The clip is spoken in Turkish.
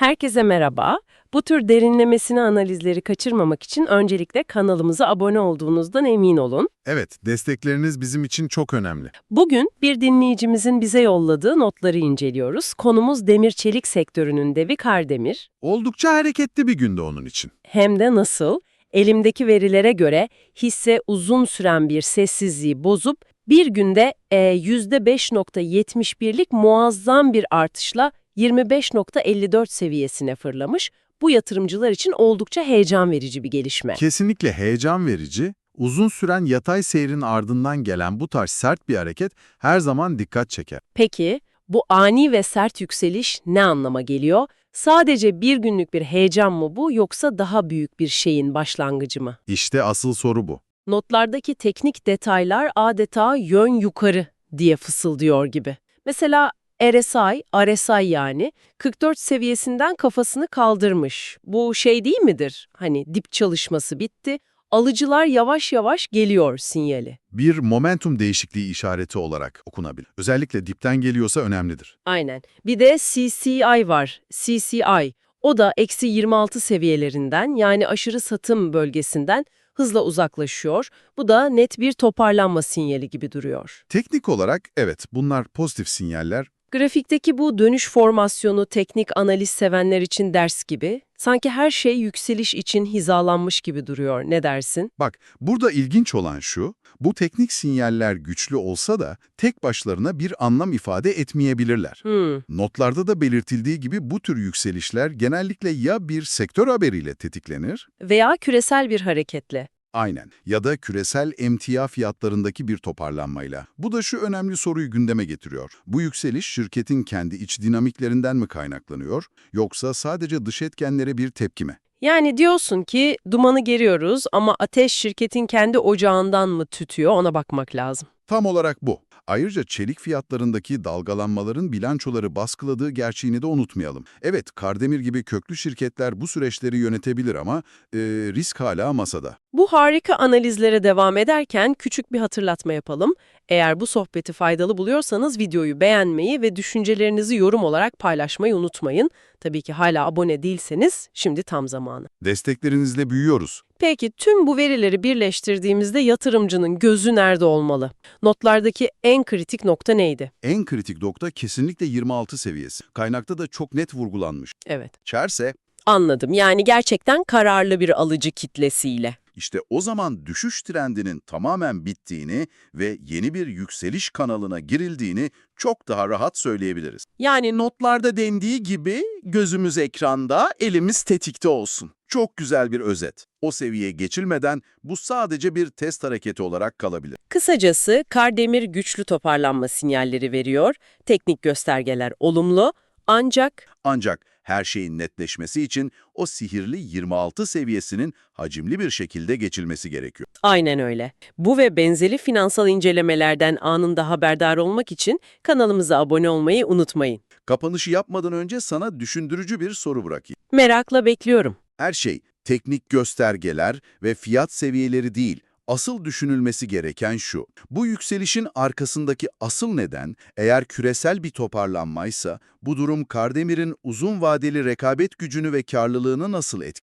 Herkese merhaba. Bu tür derinlemesine analizleri kaçırmamak için öncelikle kanalımıza abone olduğunuzdan emin olun. Evet, destekleriniz bizim için çok önemli. Bugün bir dinleyicimizin bize yolladığı notları inceliyoruz. Konumuz demir çelik sektörünün devi Kardemir. Oldukça hareketli bir günde onun için. Hem de nasıl? Elimdeki verilere göre hisse uzun süren bir sessizliği bozup bir günde e, %5.71'lik muazzam bir artışla 25.54 seviyesine fırlamış. Bu yatırımcılar için oldukça heyecan verici bir gelişme. Kesinlikle heyecan verici, uzun süren yatay seyrin ardından gelen bu tarz sert bir hareket her zaman dikkat çeker. Peki bu ani ve sert yükseliş ne anlama geliyor? Sadece bir günlük bir heyecan mı bu yoksa daha büyük bir şeyin başlangıcı mı? İşte asıl soru bu. Notlardaki teknik detaylar adeta yön yukarı diye fısıldıyor gibi. Mesela RSI, RSI yani 44 seviyesinden kafasını kaldırmış. Bu şey değil midir? Hani dip çalışması bitti, alıcılar yavaş yavaş geliyor sinyali. Bir momentum değişikliği işareti olarak okunabilir. Özellikle dipten geliyorsa önemlidir. Aynen. Bir de CCI var. CCI. O da eksi 26 seviyelerinden yani aşırı satım bölgesinden hızla uzaklaşıyor. Bu da net bir toparlanma sinyali gibi duruyor. Teknik olarak evet bunlar pozitif sinyaller Grafikteki bu dönüş formasyonu teknik analiz sevenler için ders gibi. Sanki her şey yükseliş için hizalanmış gibi duruyor. Ne dersin? Bak, burada ilginç olan şu, bu teknik sinyaller güçlü olsa da tek başlarına bir anlam ifade etmeyebilirler. Hmm, Notlarda da belirtildiği gibi bu tür yükselişler genellikle ya bir sektör haberiyle tetiklenir, veya küresel bir hareketle. Aynen, ya da küresel emtia fiyatlarındaki bir toparlanmayla. Bu da şu önemli soruyu gündeme getiriyor. Bu yükseliş şirketin kendi iç dinamiklerinden mi kaynaklanıyor, yoksa sadece dış etkenlere bir tepki mi? Yani diyorsun ki dumanı geriyoruz ama ateş şirketin kendi ocağından mı tütüyor ona bakmak lazım. Tam olarak bu. Ayrıca çelik fiyatlarındaki dalgalanmaların bilançoları baskıladığı gerçeğini de unutmayalım. Evet, Kardemir gibi köklü şirketler bu süreçleri yönetebilir ama e, risk hala masada. Bu harika analizlere devam ederken küçük bir hatırlatma yapalım. Eğer bu sohbeti faydalı buluyorsanız videoyu beğenmeyi ve düşüncelerinizi yorum olarak paylaşmayı unutmayın. Tabii ki hala abone değilseniz şimdi tam zamanı. Desteklerinizle büyüyoruz. Peki tüm bu verileri birleştirdiğimizde yatırımcının gözü nerede olmalı? Notlardaki en kritik nokta neydi? En kritik nokta kesinlikle 26 seviyesi. Kaynakta da çok net vurgulanmış. Evet. Çerse Anladım. Yani gerçekten kararlı bir alıcı kitlesiyle. işte o zaman düşüş trendinin tamamen bittiğini ve yeni bir yükseliş kanalına girildiğini çok daha rahat söyleyebiliriz. Yani notlarda dendiği gibi gözümüz ekranda, elimiz tetikte olsun. Çok güzel bir özet. O seviyeye geçilmeden bu sadece bir test hareketi olarak kalabilir. Kısacası Kardemir güçlü toparlanma sinyalleri veriyor. Teknik göstergeler olumlu. Ancak Ancak her şeyin netleşmesi için o sihirli 26 seviyesinin hacimli bir şekilde geçilmesi gerekiyor. aynen öyle. Bu ve benzeri finansal incelemelerden anında haberdar olmak için kanalımıza abone olmayı unutmayın. Kapanışı yapmadan önce sana düşündürücü bir soru bırakayım. Merakla bekliyorum. Her şey teknik göstergeler ve fiyat seviyeleri değil, asıl düşünülmesi gereken şu. Bu yükselişin arkasındaki asıl neden eğer küresel bir toparlanmaysa bu durum Kardemir'in uzun vadeli rekabet gücünü ve karlılığını nasıl etkileyecek?